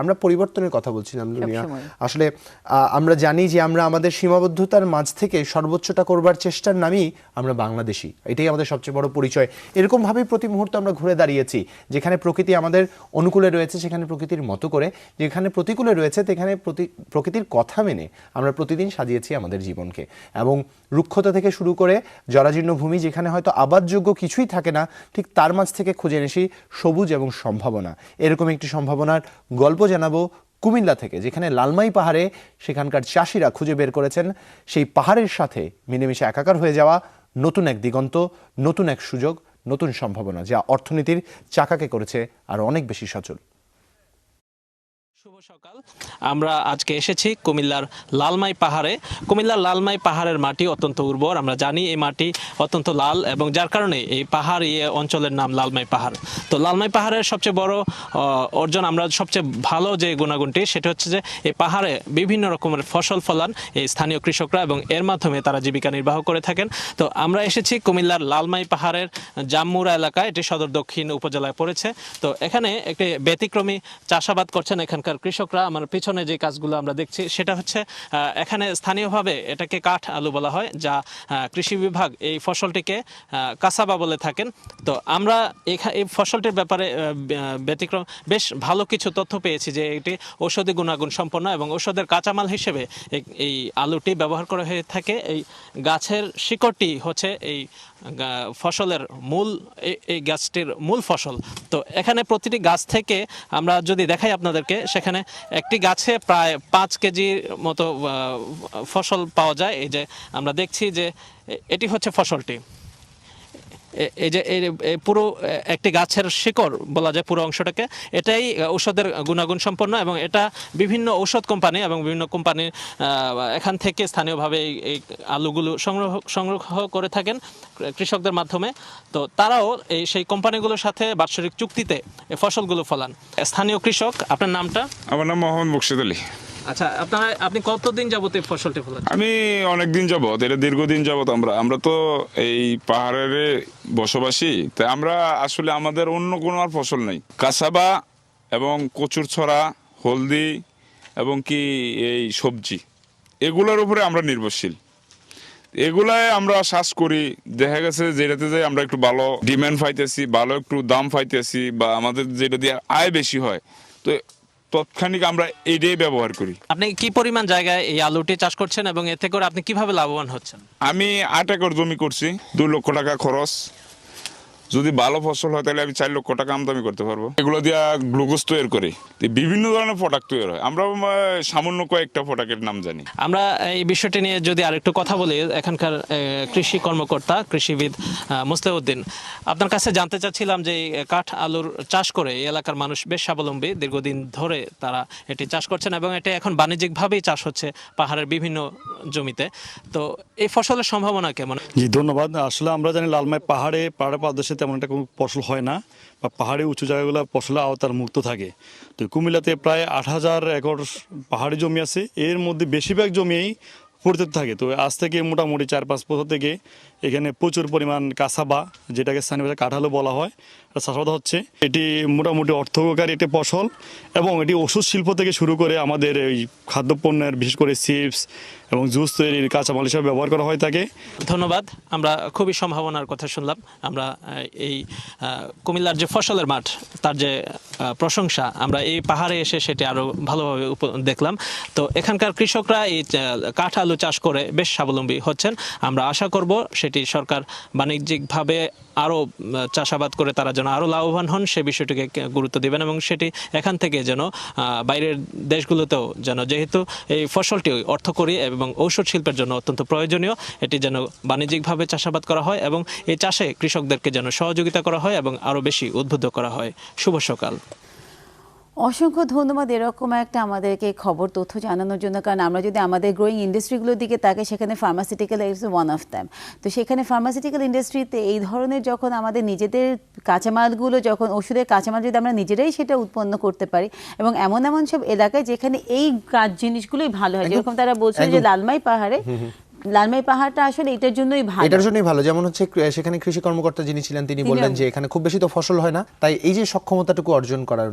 আমরা পরিবর্তনের কথা বলছিলাম দুনিয়া আসলে আমরা জানি যে আমরা আমাদের সীমাবদ্ধতার মাঝ থেকে সর্বোচ্চটা করবার চেষ্টার নামই আমরা বাংলাদেশি। এটাই আমাদের সবচেয়ে বড় পরিচয়। এরকম ভাবেই প্রতি মুহূর্তে আমরা ঘুরে দাঁড়িয়েছি। যেখানে প্রকৃতি আমাদের অনুকূলে রয়েছে সেখানে প্রকৃতির মতো করে। যেখানে প্রতিকূলে রয়েছে সেখানে প্রতি- প্রকৃতির কথা মেনে আমরা প্রতিদিন সাজিয়েছি আমাদের জীবনকে। এবং রুক্ষতা থেকে শুরু করে জরাজীর্ণ ভূমি যেখানে হয়তো আবাদযোগ্য কিছুই থাকে না ঠিক তার মাঝ থেকে খুঁজে এনেছি সবুজ এবং সম্ভাবনা। এরকম একটি সম্ভাবনার গল্প জানাব কুমিল্লা থেকে, যেখানে লালমাই পাহাড়ে সেখানকার চাষিরা খুঁজে বের করেছেন। সেই পাহাড়ের সাথে মিলেমিশে একাকার হয়ে যাওয়া নতুন এক দিগন্ত, নতুন এক সুযোগ, নতুন সম্ভাবনা যা অর্থনীতির চাকাকে করেছে আরও অনেক বেশি সচল। শুভ সকাল। আমরা আজকে এসেছি কুমিল্লার লালমাই পাহাড়ে। কুমিল্লার লালমাই পাহাড়ের মাটি অত্যন্ত উর্বর, আমরা জানি এই মাটি অত্যন্ত লাল এবং যার কারণে এই পাহাড়, এই অঞ্চলের নাম লালমাই পাহাড়। তো লালমাই পাহাড়ের সবচেয়ে বড় অর্জন আমরা সবচেয়ে ভালো যে গুণাগুণটি, সেটা হচ্ছে যে এই পাহাড়ে বিভিন্ন রকমের ফসল ফলান এই স্থানীয় কৃষকরা এবং এর মাধ্যমে তারা জীবিকা নির্বাহ করে থাকেন। তো আমরা এসেছি কুমিল্লার লালমাই পাহাড়ের জামমুরা এলাকায়, এটি সদর দক্ষিণ উপজেলায় পড়েছে। তো এখানে একটি ব্যতিক্রমী চাষাবাদ করছেন এখানকার কৃষকরা, আমার পিছনে যে কাজগুলো আমরা দেখছি, সেটা হচ্ছে এখানে স্থানীয়ভাবে এটাকে কাঠ আলু বলা হয়, যা কৃষি বিভাগ এই ফসলটিকে কাসাবা বলে থাকেন। তো আমরা এই ফসলটির ব্যাপারে ব্যতিক্রম, বেশ ভালো কিছু তথ্য পেয়েছি যে এটি ঔষধি গুণাগুণ সম্পন্ন এবং ঔষধের কাঁচামাল হিসেবে এই- আলুটি ব্যবহার করা হয়ে থাকে। এই গাছের শিকড়টি হচ্ছে এই ফসলের মূল এই- গাছটির মূল ফসল। তো এখানে প্রতিটি গাছ থেকে আমরা যদি দেখাই আপনাদেরকে সেখানে একটি গাছে প্রায় পাঁচ কেজির মতো ফসল পাওয়া যায়। এই যে আমরা দেখছি যে এটি হচ্ছে ফসলটি। এই যে পুরো একটি গাছের শিকড় বলা যায় পুরো অংশটাকে, এটাই ঔষধের গুণাগুণ সম্পন্ন এবং এটা বিভিন্ন ঔষধ কোম্পানি এবং বিভিন্ন কোম্পানি এখান থেকে স্থানীয়ভাবে এই এই আলুগুলো সংগ্রহ সংগ্রহ করে থাকেন কৃষকদের মাধ্যমে। তো তারাও এই, সেই কোম্পানিগুলোর সাথে বাৎসরিক চুক্তিতে ফসলগুলো ফলান। স্থানীয় কৃষক, আপনার নামটা? আমার নাম মোহাম্মদ মুর্শিদ আলী। আচ্ছা আপনারা, আপনি কতদিন যাবত এই ফসলটি ফলান? আমি অনেক দিন যাবত এটা দীর্ঘদিন যাবত আমরা আমরা তো এই পাহাড়ের বসবাসী তাই আমরা আসলে আমাদের অন্য কোনো আর ফসল নেই। কাসাবা এবং কচুর ছড়া, হলদি এবং কি এই সবজি, এগুলোর উপরে আমরা নির্ভরশীল। এগুলাই আমরা শ্বাস করি, দেখা গেছে যেটাতে যে আমরা একটু ভালো ডিমান্ড পাইতেছি, ভালো একটু দাম পাইতেছি বা আমাদের যেটা দিয়ে আয় বেশি হয়, তো তৎক্ষণিক আমরা এটাই ব্যবহার করি। আপনি কি পরিমাণ জায়গায় এই আলুটি চাষ করছেন এবং এতে করে আপনি কীভাবে লাভবান হচ্ছেন? আমি আট একর জমি করছি দু লক্ষ টাকা খরচ। যদি ভালো ফসল হয় তাহলে আমি চার লক্ষ টাকা আমদানি করতে পারব। এগুলো দিয়ে গ্লুকোজ তৈরি করি। বিভিন্ন ধরনের প্রোডাক্ট তৈরি হয়। আমরা সামান্য কয়েকটা প্রোডাক্টের নাম জানি। আমরা এই বিষয়টি নিয়ে যদি আরেকটু কথা বলি এখানকার কৃষি কর্মকর্তা কৃষিবিদ মুসলিউদ্দিন আপনার কাছে জানতে চাচ্ছিলাম যে কাঠ আলুর চাষ করে এই এলাকার মানুষ বেশ স্বাবলম্বী। দীর্ঘদিন ধরে তারা এটি চাষ করছেন এবং এটি এখন বাণিজ্যিকভাবেই চাষ হচ্ছে পাহাড়ের বিভিন্ন জমিতে। তো এই ফসলের সম্ভাবনা কেমন? জি ধন্যবাদ। আসলে আমরা জানি লালমাই পাহাড়ে পাহাড়ের পাদদেশে তেমন একটা কোনো ফসল হয় না বা পাহাড়ি উঁচু জায়গাগুলো ফসলের আওতার মুক্ত থাকে। তো কুমিল্লাতে প্রায় আট হাজার একর পাহাড়ি জমি আছে। এর মধ্যে বেশিরভাগ জমিই পরিচিত থাকে। তো আজ থেকে মোটামুটি চার পাঁচ বছর থেকে এখানে প্রচুর পরিমাণ কাঁচাবা যেটাকে স্থানীয় ভাষায় কাঁঠালও বলা হয়। চাষাবাদ হচ্ছে। এটি মোটামুটি অর্থকারী একটি ফসল এবং এটি ওষুধ শিল্প থেকে শুরু করে আমাদের এই খাদ্যপণ্যের, বিশেষ করে চিপস এবং জুস তৈরির কাঁচামাল হিসাবে ব্যবহার করা হয় থাকে ধন্যবাদ। আমরা খুবই সম্ভাবনার কথা শুনলাম। আমরা এই কুমিল্লার যে ফসলের মাঠ, তার যে প্রশংসা, আমরা এই পাহাড়ে এসে সেটি আরও ভালোভাবে দেখলাম। তো এখানকার কৃষকরা এই কাঠ আলু চাষ করে বেশ স্বাবলম্বী হচ্ছেন। আমরা আশা করব সেটি সরকার বাণিজ্যিকভাবে আরও চাষাবাদ করে তারা যেন আরও লাভবান হন, সে বিষয়টিকে গুরুত্ব দেবেন এবং সেটি এখান থেকে যেন বাইরের দেশগুলোতেও যেন যেহেতু এই ফসলটি অর্থকরী এবং ঔষধ শিল্পের জন্য অত্যন্ত প্রয়োজনীয়, এটি যেন বাণিজ্যিকভাবে চাষাবাদ করা হয় এবং এই চাষে কৃষকদেরকে যেন সহযোগিতা করা হয় এবং আরও বেশি উদ্বুদ্ধ করা হয়। শুভ সকাল। অসংখ্য ধন্যবাদ। এরকম একটা আমাদেরকে খবর তথ্য জানানোর জন্য। কারণ আমরা যদি আমাদের গ্রোয়িং ইন্ডাস্ট্রিগুলোর দিকে তাকে সেখানে pharmaceutical is one of them তো সেখানে ফার্মাসিউটিক্যাল ইন্ডাস্ট্রিতে এই ধরনের যখন আমাদের নিজেদের কাঁচামালগুলো যখন ওষুধের কাঁচামাল যদি আমরা নিজেরাই সেটা উৎপন্ন করতে পারি এবং এমন এমন সব এলাকায় যেখানে এই কাজ জিনিসগুলোই ভালো হয় যেরকম তারা বলছিল যে লালমাই পাহাড়ে লালমাই পাহাড়টা আসলে এটার জন্যই ভালো। এটার জন্যই ভালো। যেমন হচ্ছে সেখানে কৃষি কর্মকর্তা যিনি ছিলেন তিনি বললেন যে এখানে খুব বেশি তো ফসল হয় না। তাই এই যে সক্ষমতাটুকু অর্জন করার